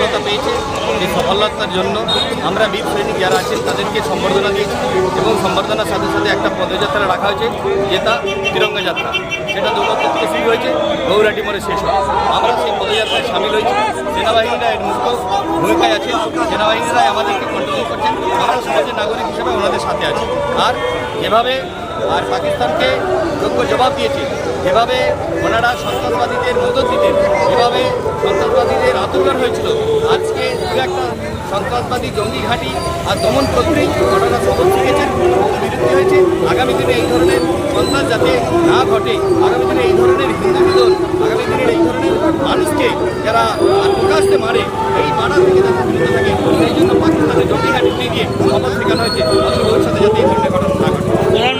সফলতা পেয়েছে। সেই সফলতার জন্য আমরা বীর সৈনিক যারা আছেন, তাদেরকে সম্বর্ধনা দিয়েছি এবং সম্বর্ধনার সাথে সাথে একটা পদযাত্রা রাখা হয়েছে যেটা তিরঙ্গা যাত্রা। সেটা দৌলতপুর থেকে শুরু হয়েছে, গৌরাটি মোড়ে শেষ হয় আমরা সেই পদযাত্রায় সামিল হয়েছি। সেনাবাহিনীরা এর মুক্ত ভূমিকায় আছে। সেনাবাহিনীরাই আমাদেরকে কন্ট্রোল করছেন। আমরা সমাজের নাগরিক হিসেবে ওনাদের সাথে আছি। আর যেভাবে আর পাকিস্তানকে যোগ্য জবাব দিয়েছে। যেভাবে ওনারা সন্ত্রাসবাদীদের মদত দিতেন যেভাবে সন্ত্রাসবাদীদের আতঙ্কার হয়েছিল, আজকে দু একটা সন্ত্রাসবাদী জঙ্গি ঘাঁটি আর দমন করতেই ঘটনা সবল শিখেছেন বিরুদ্ধে হয়েছে। আগামী দিনে এই ধরনের সন্ত্রাস যাতে না ঘটে, আগামী দিনে এই ধরনের হিন্দু বিরোধ আগামী দিনের এই ধরনের মানুষকে যারা প্রকাশ্যে মারে, এই মারা থেকে যাতে বিরত থাকে, সেই জন্য পাকিস্তানের জঙ্গি ঘাঁটি দিয়ে দিয়ে শপথ শেখানো হয়েছে। ভবিষ্যতে যাতে এই ধরনের ঘটনা না ঘটে।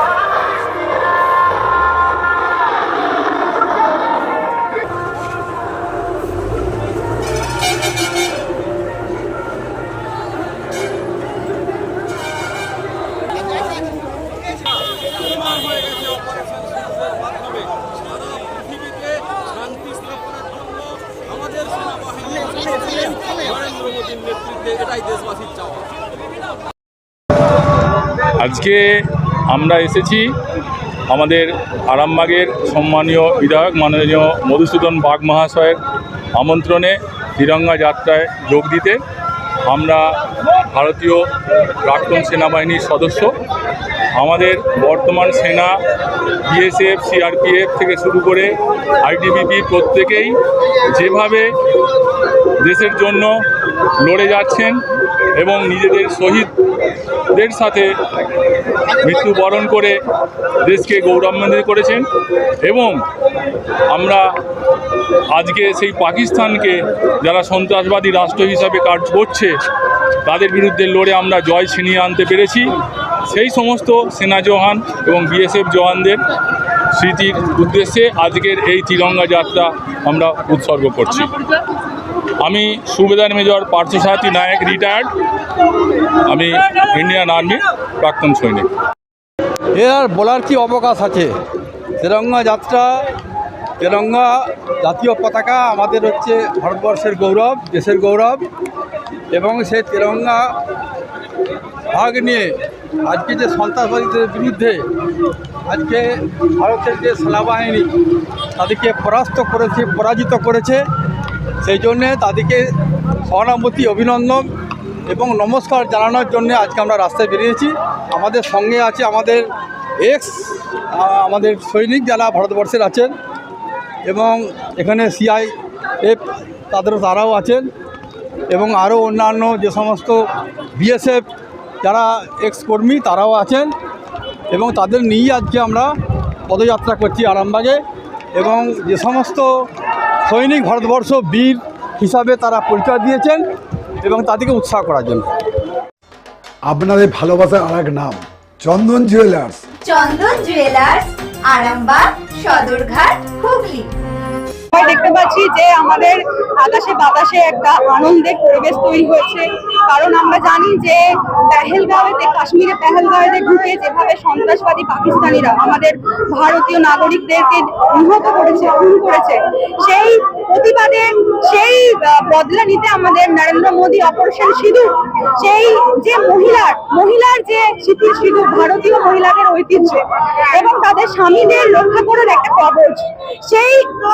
আজকে আমরা এসেছি আমাদের আরামবাগের সম্মানীয় বিধায়ক মাননীয় মধুসূদন বাগ মহাশয়ের আমন্ত্রণে তিরঙ্গা যাত্রায় যোগ দিতে। আমরা ভারতীয় প্রাক্তন সেনাবাহিনীর সদস্য। আমাদের বর্তমান সেনা বিএসএফ সিআরপিএফ থেকে শুরু করে আইটিবিপি প্রত্যেকেই যেভাবে দেশের জন্য লড়ে যাচ্ছেন এবং নিজেদের শহীদদের সাথে মৃত্যুবরণ করে দেশকে গৌরবান্বিত করেছেন এবং আমরা আজকে সেই পাকিস্তানকে যারা সন্ত্রাসবাদী রাষ্ট্র হিসাবে কাজ করছে, তাদের বিরুদ্ধে লড়ে আমরা জয় ছিনিয়ে আনতে পেরেছি। সেই সমস্ত সেনা জওয়ান এবং বিএসএফ জওয়ানদের স্মৃতির উদ্দেশ্যে আজকের এই তিরঙ্গা যাত্রা আমরা উৎসর্গ করছি। আমি সুবেদার মেজর পার্থসারথী নায়ক রিটায়ার্ড আমি ইন্ডিয়ান আর্মির প্রাক্তন সৈনিক। এর বলার কি অবকাশ আছে? তেরঙ্গা যাত্রা তেরঙ্গা জাতীয় পতাকা আমাদের হচ্ছে ভারতবর্ষের গৌরব, দেশের গৌরব। এবং সেই তেরঙ্গা ভাগ নিয়ে আজকে যে সন্ত্রাসবাদীদের বিরুদ্ধে আজকে ভারতের যে সেনাবাহিনী তাদেরকে পরাস্ত করেছে, পরাজিত করেছে, সেই জন্যে তাদেরকে সহানুভূতি অভিনন্দন এবং নমস্কার জানানোর জন্য আজকে আমরা রাস্তায় বেরিয়েছি। আমাদের সঙ্গে আছে আমাদের এক্স আমাদের সৈনিক যারা ভারতবর্ষের আছেন। এবং এখানে সিআইএফ তাদেরও তারাও আছেন এবং আরও অন্যান্য যে সমস্ত বিএসএফ যারা এক্স কর্মী তারাও আছেন এবং তাদের নিয়েই আজকে আমরা পদযাত্রা করছি আরামবাগে এবং যে সমস্ত সৈনিক ভারতবর্ষ বীর হিসাবে তারা পরিচয় দিয়েছেন এবং তাদেরকে উৎসাহ করার জন্য। আপনাদের ভালোবাসার আর এক নাম চন্দন জুয়েলার্স। চন্দন জুয়েলার্স আরামবাগ সদরঘাট হুগলি। আমরা দেখতে পাচ্ছি যে আমাদের আকাশে বাতাসে একটা আনন্দের পরিবেশ তৈরি হয়েছে। কারণ আমরা জানি যে পেহেলগাঁওয়েতে, কাশ্মীরে পেহেলগাঁওয়েতে ঢুকে যেভাবে সন্ত্রাসবাদী পাকিস্তানিরা আমাদের ভারতীয় নাগরিকদেরকে নিহত করেছে, খুন করেছে, সেই প্রতিবাদে সেই বদলা নিতে আমাদের নরেন্দ্র মোদী অপারেশন সিঁদুর। সেই যে মহিলার মহিলার যে স্মৃতির সিঁদুর, ভারতীয় মহিলাদের ঐতিহ্য এবং তাদের স্বামীদের রক্ষা করার একটা কবচ। সেই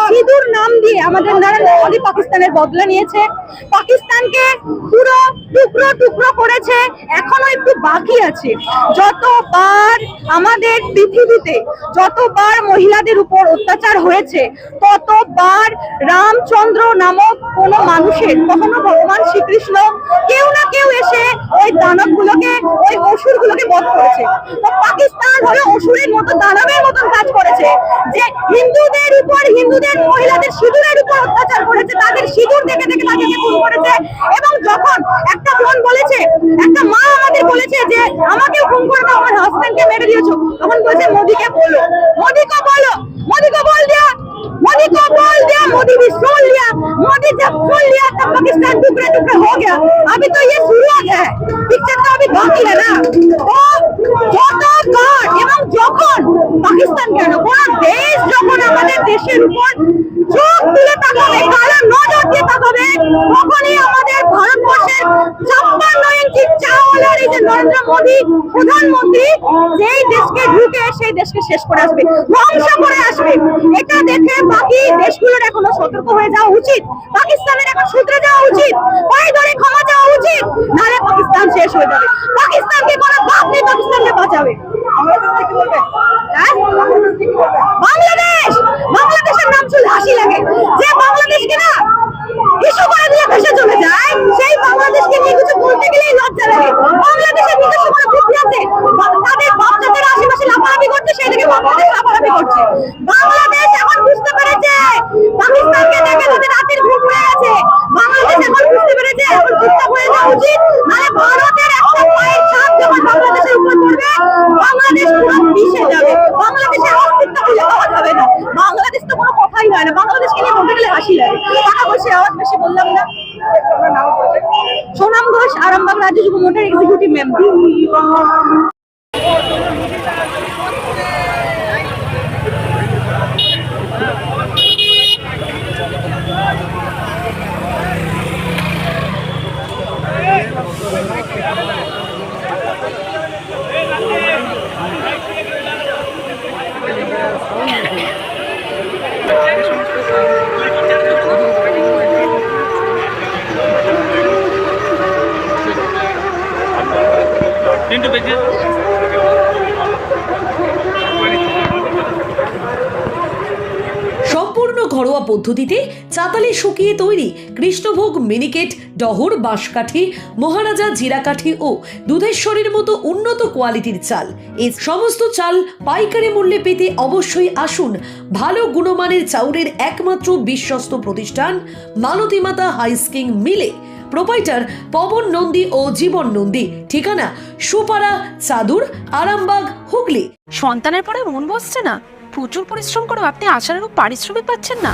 সিঁদুর নাম দিয়ে আমাদের নরেন্দ্র মোদী পাকিস্তানের বদলা নিয়েছে। পাকিস্তানকে পুরো টুকরো টুকরো করেছে, এখনও একটু বাকি আছে। যতবার আমাদের পৃথিবীতে, যতবার মহিলাদের উপর অত্যাচার হয়েছে, ততবার রামচন্দ্র নামক কোন মানুষের, কখনো ভগবান শ্রীকৃষ্ণ, কেউ না কেউ এসে ওই দানবগুলোকে, ওই অসুরগুলোকে বধ করেছে। তো পাকিস্তান হলো অসুরের মতো, দানবের মতন কাজ করেছে। যে হিন্দুদের উপর, হিন্দুদের, মহিলাদের সিঁদুরের উপর অত্যাচার করেছে, তাদের সিঁদুর দেখে দেখে তাদেরকে খুন করেছে। এবং যখন একটা বোন বলেছে, একটা মা আমাদের বলেছে যে, আমাকেও খুন করে আমার হাজবেন্ডকে মেরে দিয়েছ। তখন বলছে, মোদিকে বলো। মোদিকে বলো। মোদিকে বল দিয়া मोदी को बोल दिया मोदी भी सुन लिया मोदी जब सुन लिया तब पाकिस्तान टुकड़े टुकड़े हो गया अभी तो ये शुरुआत है पिक्चर तो अभी बाकी है ना तो যতবার এবং যখন পাকিস্তান কেন কোন দেশ যখন আমাদের দেশের উপর চোখ তুলে তাকাবে কালো নজর দিয়ে তাকাবে তখনই আমাদের ভারতবর্ষের ছাপ্পান্ন ইঞ্চি চাওয়ালার এই যে নরেন্দ্র মোদী, প্রধানমন্ত্রী, যেই দেশকে ঢুকে সেই দেশকে শেষ করে আসবে, ধ্বংস করে আসবে। এটা দেখে বাকি দেশগুলোর এখনও সতর্ক হয়ে যাওয়া উচিত, পাকিস্তানের এখন শুধরে যাওয়া উচিত পায়ে ধরে ক্ষমা চাওয়া উচিত, নাহলে পাকিস্তান শেষ হয়ে যাবে। পাকিস্তানকে কোনো বাপ নেই পাকিস্তানকে বাঁচাবে? বাংলাদেশ! বাংলাদেশের নাম শুনলে হাসি লাগে। যে বাংলাদেশকে না, ইস্যু করে দিয়ে ভেসে চলে যায় সেই বাংলাদেশকে নিয়ে কিছু বলতে গেলেই লজ্জা লাগে বাংলাদেশের নিজস্ব কোনো বুদ্ধি আছে বা- তাদের বাপ চাচারা আশেপাশে লাফালাফি করছে সেই থেকে বাংলাদেশ লাফালাফি করছে বাংলাদেশ এখন বুঝতে পেরেছে পাকিস্তানকে দেখে তাদের রাতের ঘুম উড়ে গেছে বাংলাদেশ এখন বুঝতে পেরেছে এখন চুপচাপ হয়ে যাওয়া উচিত নাহলে ভারতের একটা পায়ের ছাপ যখন বাংলাদেশের উপর পড়বে বাংলাদেশ পুরো মিশে যাবে বাংলাদেশের অস্তিত্ব খুঁজে পাওয়া যাবে না বাংলাদেশ তো কোনো কথাই হয় না। বাংলাদেশকে নিয়ে বলতে গেলে হাসি লাগে। টাকা পয়সা আওয়াজ বেশি বললাম না। সোনাম ঘোষ, আরামবাগ রাজ্য যুব মোটর এক্সিকিউটিভ মেম্বার পদ্ধতিতে চাতালে শুকিয়ে তৈরি কৃষ্ণভোগ মিনিকেট, ডহর, বাঁশকাঠি, মহারাজা জিরাকাঠি ও দুধেশ্বরীর মতো উন্নত কোয়ালিটির চাল। এই সমস্ত চাল পাইকারি মূল্যে পেতে অবশ্যই আসুন ভালো গুণমানের চাউলের একমাত্র বিশ্বস্ত প্রতিষ্ঠান মালতী মাতা হাইস্কিং মিলে। প্রোপাইটার পবন নন্দী ও জীবন নন্দী। ঠিকানা সুপারা চাদুর, আরামবাগ, হুগলি। সন্তানের পরে মন বসছে না। প্রচুর পরিশ্রম করেও আপনি আশানুরূপ পারিশ্রমিক পাচ্ছেন না।